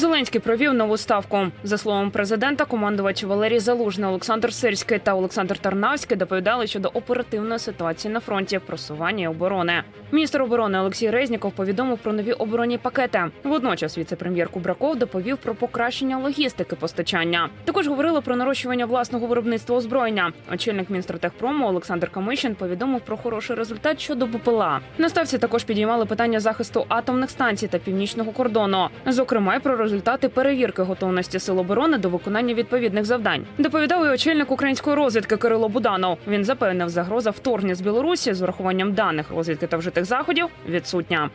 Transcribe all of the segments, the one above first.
Зеленський провів нову ставку. За словом президента, командувач Валерій Залужний, Олександр Сирський та Олександр Тарнавський доповідали щодо оперативної ситуації на фронті, просування і оборони. Міністр оборони Олексій Резніков повідомив про нові оборонні пакети. Водночас віце-прем'єр Кубраков доповів про покращення логістики постачання. Також говорили про нарощування власного виробництва озброєння. Очільник Мінстратехпрому Олександр Камишин повідомив про хороший результат щодо БПЛА. На ставці також підіймали питання захисту атомних станцій та північного кордону, зокрема й про результати перевірки готовності сил оборони до виконання відповідних завдань. Доповідав і очільник української розвідки Кирило Буданов. Він запевнив, загроза вторгнення з Білорусі з урахуванням даних розвідки та вжитих заходів відсутня.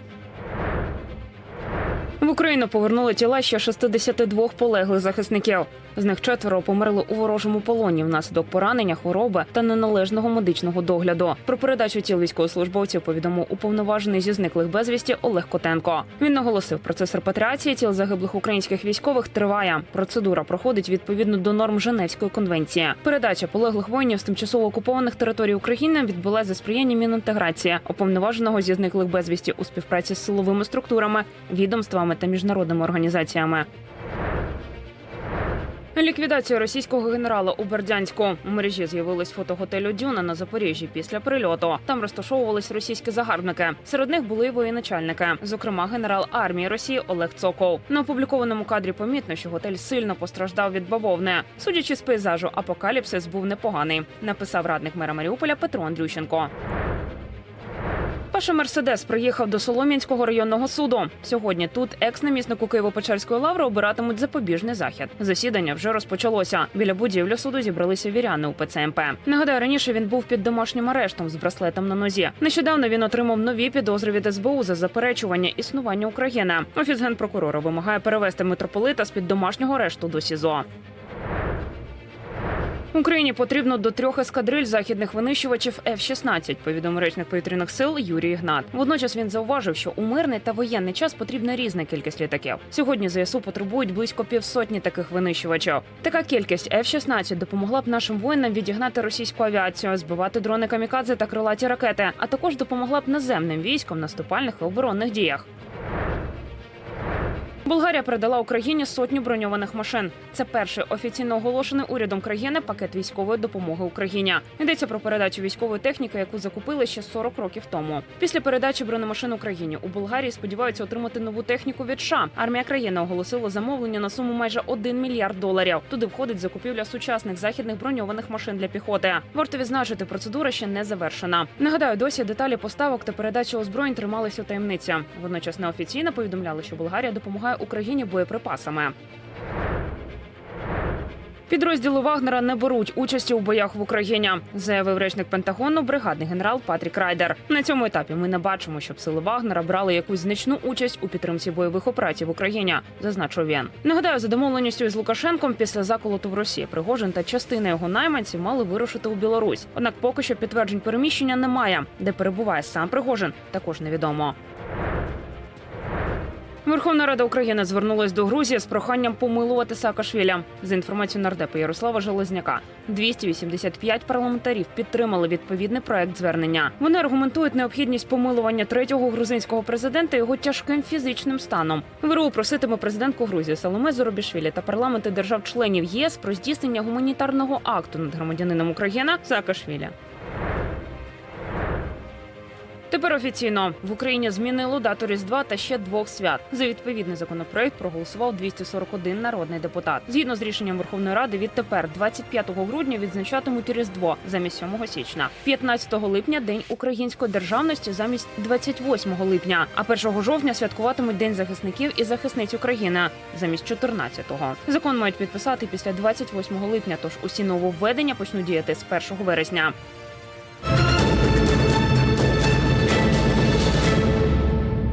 В Україну повернули тіла ще 62 полеглих захисників. З них четверо померли у ворожому полоні внаслідок поранення, хвороби та неналежного медичного догляду. Про передачу тіл військовослужбовців повідомив уповноважений зі зниклих безвісті Олег Котенко. Він наголосив, процес репатріації тіл загиблих українських військових триває. Процедура проходить відповідно до норм Женевської конвенції. Передача полеглих воїнів з тимчасово окупованих територій України відбулася за сприяння Мінінтеграції, уповноваженого зі зниклих безвісті у співпраці з силовими структурами, відомствами та міжнародними організаціями. Ліквідація російського генерала у Бердянську у мережі з'явилось фото готелю Дюна на Запоріжжі після прильоту. Там розташовувались російські загарбники. Серед них були й воєначальники, зокрема генерал армії Росії Олег Цокол. На опублікованому кадрі помітно, що готель сильно постраждав від бавовни. Судячи з пейзажу, апокаліпсис був непоганий. Написав радник мера Маріуполя Петро Андрющенко. Паша Мерседес приїхав до Солом'янського районного суду. Сьогодні тут екс-наміснику Києво-Печерської лаври обиратимуть запобіжний захід. Засідання вже розпочалося. Біля будівлі суду зібралися віряни у ПЦМП. Нагадаю, раніше він був під домашнім арештом з браслетом на нозі. Нещодавно він отримав нові підозри від СБУ за заперечування існування України. Офіс генпрокурора вимагає перевести митрополита з під домашнього арешту до СІЗО. Україні потрібно до трьох ескадриль західних винищувачів F-16, повідомив речник повітряних сил Юрій Ігнат. Водночас він зауважив, що у мирний та воєнний час потрібна різна кількість літаків. Сьогодні ЗСУ потребують близько півсотні таких винищувачів. Така кількість F-16 допомогла б нашим воїнам відігнати російську авіацію, збивати дрони камікадзе та крилаті ракети, а також допомогла б наземним військам наступальних і оборонних діях. Болгарія передала Україні сотню броньованих машин. Це перший офіційно оголошений урядом країни пакет військової допомоги Україні. Йдеться про передачу військової техніки, яку закупили ще 40 років тому. Після передачі бронемашин Україні у Болгарії сподіваються отримати нову техніку від США. Армія країни оголосила замовлення на суму майже 1 мільярд доларів. Туди входить закупівля сучасних західних броньованих машин для піхоти. Варто відзначити, процедура ще не завершена. Нагадаю, досі деталі поставок та передачі озброєнь трималися у таємниці. Водночас неофіційно повідомляли, що Болгарія допомагає Україні боєприпасами. Підрозділи Вагнера не беруть участі у боях в Україні, заявив речник Пентагону, бригадний генерал Патрік Райдер. На цьому етапі ми не бачимо, щоб сили Вагнера брали якусь значну участь у підтримці бойових операцій в Україні, зазначив він. Нагадаю, за домовленістю із Лукашенком після заколоту в Росії Пригожин та частина його найманців мали вирушити у Білорусь. Однак поки що підтверджень переміщення немає. Де перебуває сам Пригожин, також невідомо. Верховна Рада України звернулась до Грузії з проханням помилувати Саакашвіля. За інформацією нардепа Ярослава Железняка, 285 парламентарів підтримали відповідний проект звернення. Вони аргументують необхідність помилування третього грузинського президента його тяжким фізичним станом. ВРУ проситиме президентку Грузії Саломе Зоробішвілі та парламенти держав-членів ЄС про здійснення гуманітарного акту над громадянином України Саакашвілі. Тепер офіційно в Україні змінило дату Різдва та ще двох свят. За відповідний законопроект проголосував 241 народний депутат. Згідно з рішенням Верховної Ради, відтепер, 25 грудня, відзначатимуть Різдво замість 7 січня, 15 липня день української державності замість 28 липня. А 1 жовтня святкуватимуть День захисників і захисниць України замість 14-го. Закон мають підписати після 28 липня. Тож усі нововведення почнуть діяти з 1 вересня.